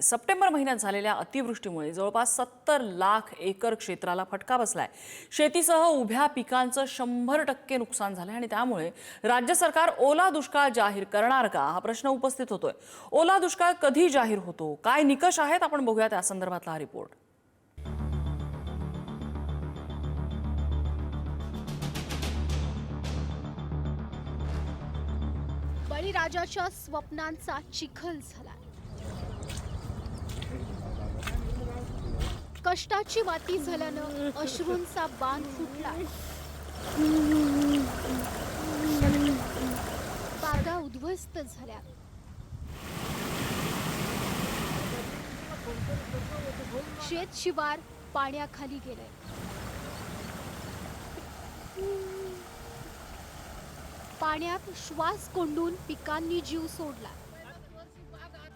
आहे सप्टेंबर महिन्यात झालेल्या अतिवृष्टीमुळे जवळपास सत्तर लाख एकर क्षेत्राला फटका बसलाय. शेतीसह उभ्या पिकांचं शंभर टक्के नुकसान झालंय आणि त्यामुळे राज्य सरकार ओला दुष्काळ जाहीर करणार का? हा प्रश्न उपस्थित होतोय. ओला दुष्काळ कधी जाहीर होतो? काय निकष आहेत? आपण बघूया त्या संदर्भातला हा रिपोर्ट. बळीराजाच्या स्वप्नांचा चिखल झाला कष्टाची माती झाल्यानं अश्रूंचा बांध फुटला. बागा उद्ध्वस्त झाल्या. शेत शिवार पाण्याखाली गेलंय पाण्यात श्वास कोंडून पिकांनी जीव सोडला.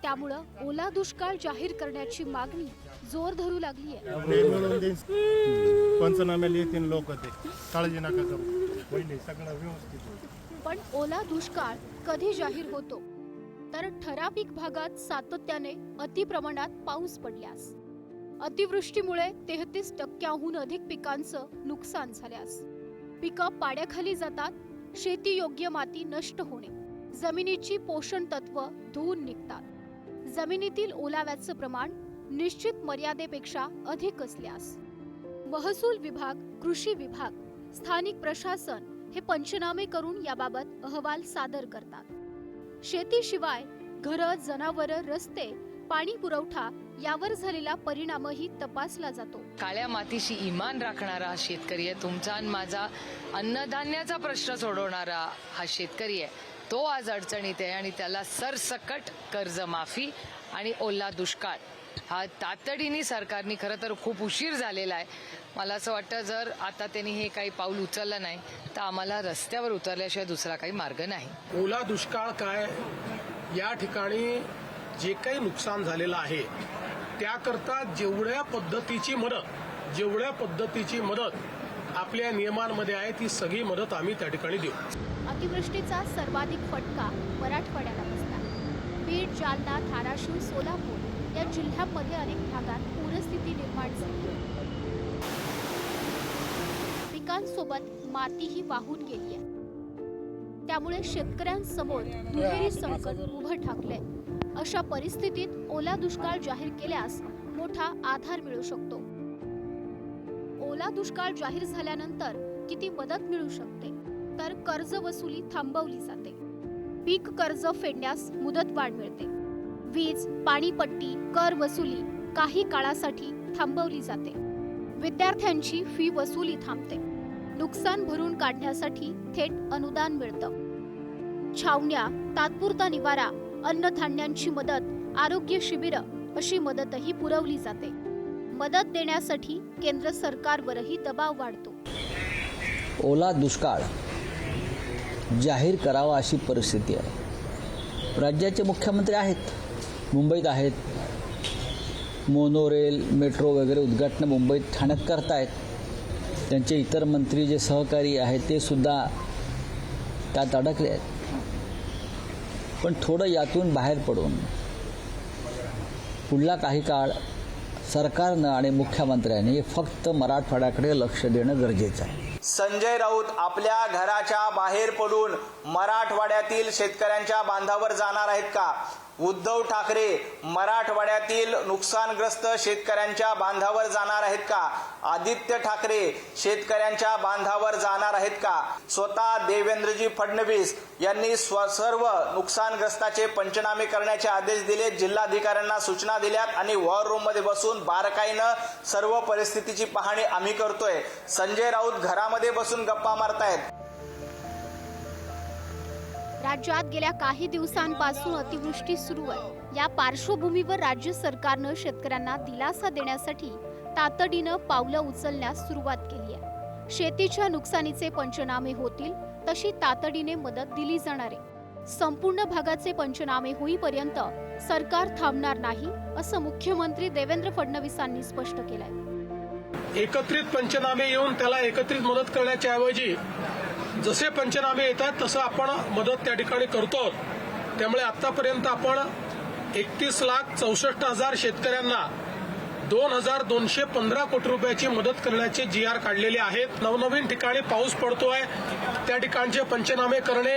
त्यामुळं ओला दुष्काळ जाहीर करण्याची मागणी जोर धरू लागली आहे मिळून देईन. पंचनाम्याला येतील लोक ते. काळजी नका करू. पहिले सगळं व्यवस्थित होईल. पण ओला दुष्काळ कधी जाहीर होतो? तर ठराविक भागात सातत्याने अतिप्रमाणात पाऊस पडल्यास. अतिवृष्टीमुळे तेहतीस टक्क्याहून अधिक पिकांचं नुकसान झाल्यास. पिकं पाण्याखाली जातात शेती योग्य माती नष्ट होणे. जमिनीची पोषण तत्व धुवून निघतात. जमिनीतील ओलाव्याचं प्रमाण निश्चित मर्यादेपेक्षा अधिक असल्यास. महसूल विभाग कृषी विभाग स्थानिक प्रशासन हे पंचनामे करून याबाबत अहवाल सादर करतात. शेतीशिवाय घरं जनावरं रस्ते पाणी पुरवठा यावर झालेला परिणामही तपासला जातो. काळ्या मातीशी इमान राखणारा हा शेतकरी आहे. तुमचा आणि माझा अन्नधान्याचा प्रश्न सोडवणारा हा शेतकरी आहे. तो आज अडचणीत आहे आणि त्याला सरसकट कर्जमाफी आणि ओला दुष्काळ हा तातडीने सरकारने खरं तर खूप उशीर झालेला आहे. मला असं वाटतं जर आता त्यांनी हे काही पाऊल उचललं नाही तर आम्हाला रस्त्यावर उतरल्याशिवाय दुसरा काही मार्ग नाही. ओला दुष्काळ काय? या ठिकाणी जे काही नुकसान झालेलं आहे त्याकरता जेवढ्या पद्धतीची मदत जेवढ्या पद्धतीची मदत आपल्या नियमांमध्ये आहे ती सगळी मदत आम्ही त्या ठिकाणी देऊ. अतिवृष्टीचा सर्वाधिक फटका मराठवाड्याला बसला. बीड जालना धाराशिव सोलापूर या जिल्ह्यांमध्ये अनेक भागात पूरस्थिती निर्माण झाली पिकांसोबत मातीही वाहून गेली आहे. त्यामुळे शेतकऱ्यांसमोर दुहेरी संकट उभं ठाकलंय. अशा परिस्थितीत ओला दुष्काळ जाहीर केल्यास मोठा आधार मिळू शकतो. ओला दुष्काळ जाहीर झाल्यानंतर किती मदत मिळू शकते? तर कर्ज वसुली थांबवली जाते. पीक कर्ज फेडण्यास मुदतवाढ मिळते. वीज पाणीपट्टी कर वसुली काही काळासाठी थांबवली जाते. विद्यार्थ्यांची फी वसुली थांबते. नुकसान भरून काढण्यासाठी थेट अनुदान मिळतं. छावण्या तात्पुरता निवारा अन्नधान्यांची मदत आरोग्य शिबिरं अशी मदतही पुरवली जाते. मदत देण्यासाठी केंद्र सरकारवरही दबाव वाढतो. ओला दुष्काळ जाहीर करावा अशी परिस्थिती आहे. राज्याचे मुख्यमंत्री आहेत. मुंबईत आहेत. मोनोरेल मेट्रो वगैरे उद्घाटनं मुंबईत ठाण्यात करतायत. त्यांचे इतर मंत्री जे सहकारी आहेत ते सुद्धा त्यात अडकले आहेत. पण थोडं यातून बाहेर पडून पुढला काही काळ सरकारनं आणि मुख्यमंत्र्यांनी फक्त मराठवाड्याकडे लक्ष देणं गरजेचं आहे. संजय राऊत आपल्या घराच्या बाहेर पडून मराठवाड्यातील शेतकऱ्यांच्या बांधावर जाणार आहेत का? उद्धव ठाकरे मराठवाड्यातील नुकसानग्रस्त शेतकऱ्यांच्या बांधावर जाणार आहेत का? आदित्य ठाकरे शेतकऱ्यांच्या बांधावर जाणार आहेत का? स्वतः देवेंद्रजी फडणवीस यांनी स्व सर्व नुकसानग्रस्ताचे पंचनामे करण्याचे आदेश दिले जिल्हाधिकाऱ्यांना सूचना दिल्यात आणि वॉर रूममध्ये बसून बारकाईनं सर्व परिस्थितीची पाहणी आम्ही करतोय. संजय राऊत घरामध्ये बसून गप्पा मारतायत. राज्यात गेल्या काही दिवसांपासून अतिवृष्टी सुरू आहे. या पार्श्वभूमीवर राज्य सरकारनं शेतकऱ्यांना दिलासा देण्यासाठी तातडीनं पावलं उचलण्यास सुरुवात केली आहे. शेतीच्या नुकसानीचे पंचनामे होतील तशी तातडीने मदत दिली जाणार आहे. संपूर्ण भागाचे पंचनामे होईपर्यंत सरकार थांबणार नाही असं मुख्यमंत्री देवेंद्र फडणवीसांनी स्पष्ट केलंय. एकत्रित पंचनामे येऊन त्याला एकत्रित मदत करण्याच्या ऐवजी जसे पंचनामे येतात तसं आपण मदत त्या ठिकाणी करतो त्यामुळे आतापर्यंत आपण एकतीस लाख चौसष्ट हजार शेतकऱ्यांना दोन हजार दोनशे पंधरा कोटी रुपयाची मदत करण्याचे जी आर काढलेले आहेत. नवनवीन ठिकाणी पाऊस पडतोय त्या ठिकाणचे पंचनामे करणे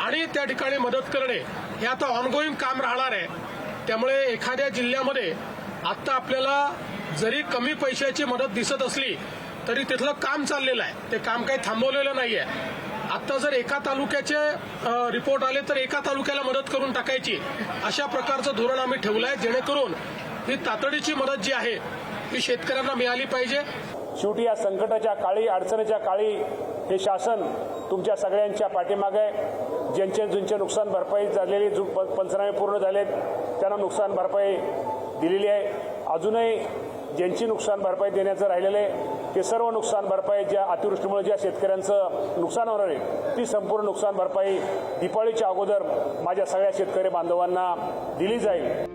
आणि त्या ठिकाणी मदत करणे हे आता ऑनगोईंग काम राहणार आहे. त्यामुळे एखाद्या जिल्ह्यामध्ये आत्ता आपल्याला जरी कमी पैशाची मदत दिसत असली तरी तिथलं काम चाललेलं आहे. ते काम काही थांबवलेलं नाही आहे आता जर एका तालुक्याचे रिपोर्ट आले तर एका तालुक्याला मदत करून टाकायची. अशा प्रकारचं धोरण आम्ही ठेवलं आहे जेणेकरून ही तातडीची मदत जी आहे ती शेतकऱ्यांना मिळाली पाहिजे. शेवटी या संकटाच्या काळी अडचणीच्या काळी हे शासन तुमच्या सगळ्यांच्या पाठीमागे आहे. ज्यांचे ज्यांचे नुकसान भरपाई झालेली जु पंचनामे पूर्ण झालेत त्यांना नुकसान भरपाई दिलेली आहे. अजूनही ज्यांची नुकसान भरपाई देण्याचं राहिलेलं आहे ते सर्व नुकसान भरपाई ज्या अतिवृष्टीमुळे ज्या शेतकऱ्यांचं नुकसान होणार आहे ती संपूर्ण नुकसान भरपाई दिपाळीच्या अगोदर माझ्या सगळ्या शेतकरी बांधवांना दिली जाईल.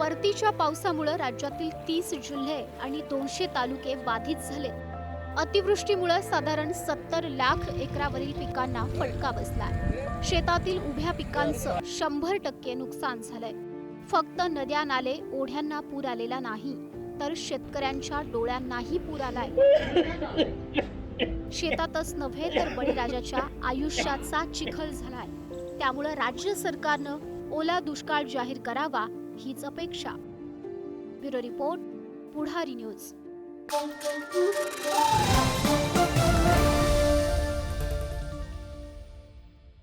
परतीच्या पावसामुळे राज्यातील तीस जिल्हे आणि दोनशे तालुके बाधित झाले. अतिवृष्टीमुळे साधारण सत्तर लाख एकरावरील पिकांना फटका बसला शेतातील उभ्या पिकांचं शंभर टक्के नुकसान झालंय. फक्त नद्या नाले ओढ्यांना पूर आलेला नाही. तर शेतकऱ्यांच्या डोळ्यांनाही पूर आलाय. शेतातच नव्हे तर बळीराजाच्या आयुष्याचा चिखल झालाय. त्यामुळे राज्य सरकारनं ओला दुष्काळ जाहीर करावा हीच अपेक्षा. Bureau report Pudhari news.